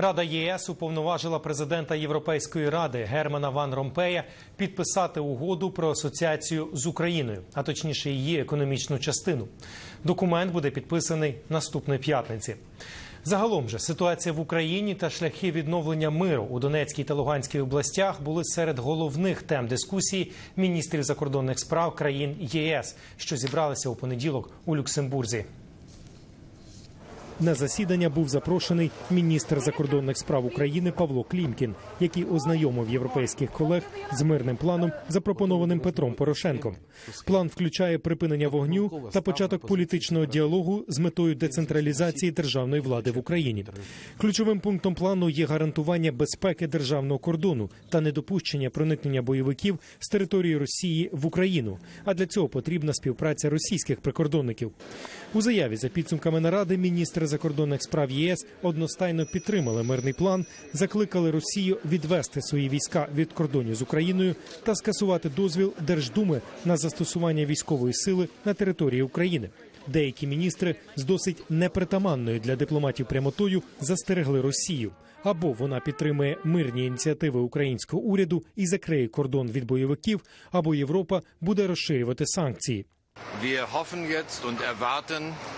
Рада ЄС уповноважила президента Європейської ради Германа Ван Ромпея підписати угоду про асоціацію з Україною, а точніше її економічну частину. Документ буде підписаний наступної п'ятниці. Загалом же ситуація в Україні та шляхи відновлення миру у Донецькій та Луганській областях були серед головних тем дискусії міністрів закордонних справ країн ЄС, що зібралися у понеділок у Люксембурзі. На засідання був запрошений міністр закордонних справ України Павло Клімкін, який ознайомив європейських колег з мирним планом, запропонованим Петром Порошенком. План включає припинення вогню та початок політичного діалогу з метою децентралізації державної влади в Україні. Ключовим пунктом плану є гарантування безпеки державного кордону та недопущення проникнення бойовиків з території Росії в Україну. А для цього потрібна співпраця російських прикордонників. У заяві за підсумками наради міністри закордонних справ ЄС одностайно підтримали мирний план, закликали Росію відвести свої війська від кордонів з Україною та скасувати дозвіл Держдуми на застосування військової сили на території України. Деякі міністри з досить непритаманною для дипломатів прямотою застерегли Росію. Або вона підтримує мирні ініціативи українського уряду і закриє кордон від бойовиків, або Європа буде розширювати санкції.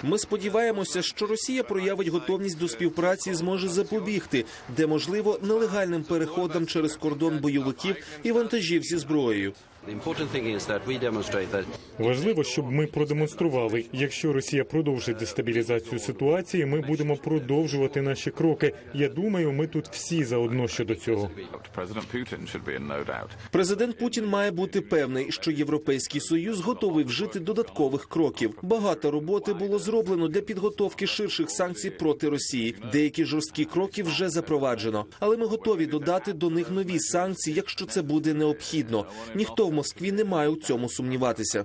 Ми сподіваємося, що Росія проявить готовність до співпраці і зможе запобігти, де можливо нелегальним переходам через кордон бойовиків і вантажів зі зброєю. The important thing is that we demonstrate that Важливо, щоб ми продемонстрували, якщо Росія продовжить дестабілізацію ситуації, ми будемо продовжувати наші кроки. Я думаю, ми тут всі заодно щодо цього. Президент Путін має бути певний, що Європейський союз готовий вжити додаткових кроків. Багато роботи було зроблено для підготовки ширших санкцій проти Росії. Деякі жорсткі кроки вже запроваджено, але ми готові додати до них нові санкції, якщо це буде необхідно. Ніхто в Москві немає у цьому сумніватися.